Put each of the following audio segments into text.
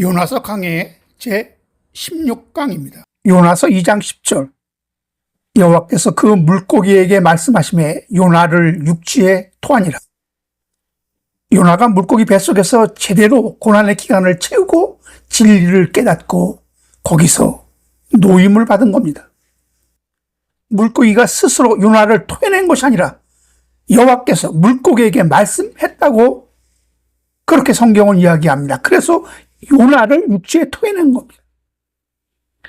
요나서 강해 제 16강입니다. 요나서 2장 10절. 여호와께서 그 물고기에게 말씀하심에 요나를 육지에 토하니라. 요나가 물고기 뱃속에서 제대로 고난의 기간을 채우고 진리를 깨닫고 거기서 노임을 받은 겁니다. 물고기가 스스로 요나를 토해낸 것이 아니라 여호와께서 물고기에게 말씀했다고 그렇게 성경은 이야기합니다. 그래서 요나를 육지에 토해낸 겁니다.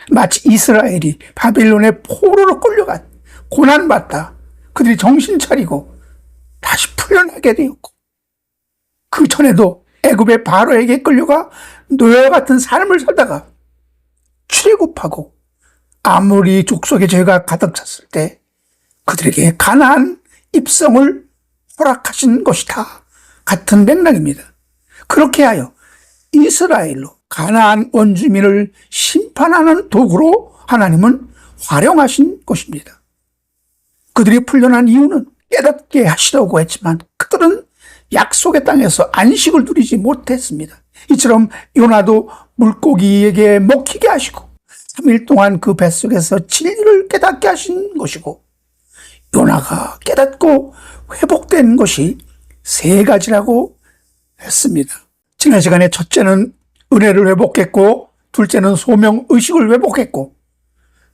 마치 이스라엘이 바빌론의 포로로 끌려간 고난받다 그들이 정신 차리고 다시 풀려나게 되었고 그 전에도 애굽의 바로에게 끌려가 노예 같은 삶을 살다가 출애굽하고 아무리 족속의 죄가 가득 찼을 때 그들에게 가나안 입성을 허락하신 것이다 같은 맥락입니다. 그렇게 하여 이스라엘로 가나안 원주민을 심판하는 도구로 하나님은 활용하신 것입니다. 그들이 풀려난 이유는 깨닫게 하시려고 했지만 그들은 약속의 땅에서 안식을 누리지 못했습니다. 이처럼 요나도 물고기에게 먹히게 하시고 3일 동안 그 뱃속에서 진리를 깨닫게 하신 것이고 요나가 깨닫고 회복된 것이 세 가지라고 했습니다. 지난 시간에 첫째는 은혜를 회복했고 둘째는 소명 의식을 회복했고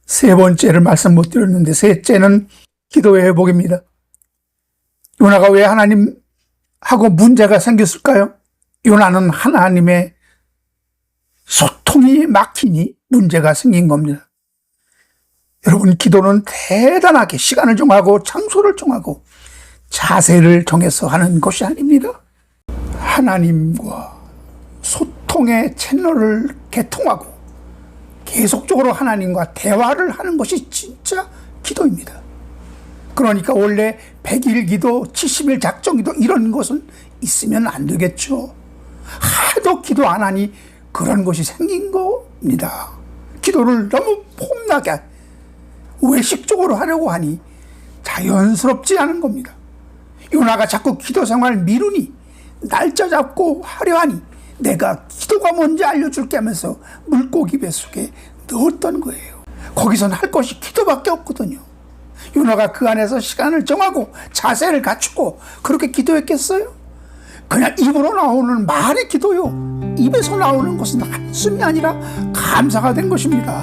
세 번째를 말씀 못 드렸는데 셋째는 기도의 회복입니다. 요나가 왜 하나님하고 문제가 생겼을까요? 요나는 하나님의 소통이 막히니 문제가 생긴 겁니다. 여러분, 기도는 대단하게 시간을 정하고 장소를 정하고 자세를 정해서 하는 것이 아닙니다. 하나님과 소통의 채널을 개통하고 계속적으로 하나님과 대화를 하는 것이 진짜 기도입니다. 그러니까 원래 100일 기도, 70일 작정 기도 이런 것은 있으면 안 되겠죠. 하도 기도 안 하니 그런 것이 생긴 겁니다. 기도를 너무 폼나게 외식적으로 하려고 하니 자연스럽지 않은 겁니다. 요나가 자꾸 기도 생활 미루니 날짜 잡고 하려 하니 내가 기도가 뭔지 알려줄게 하면서 물고기 뱃속에 넣었던 거예요. 거기선 할 것이 기도밖에 없거든요. 요나가 그 안에서 시간을 정하고 자세를 갖추고 그렇게 기도했겠어요? 그냥 입으로 나오는 말의 기도요. 입에서 나오는 것은 한숨이 아니라 감사가 된 것입니다.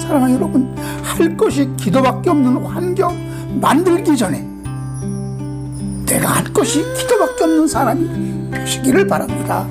사랑하는 여러분, 할 것이 기도밖에 없는 환경 만들기 전에 내가 할 것이 기도밖에 없는 사람이 되시기를 바랍니다.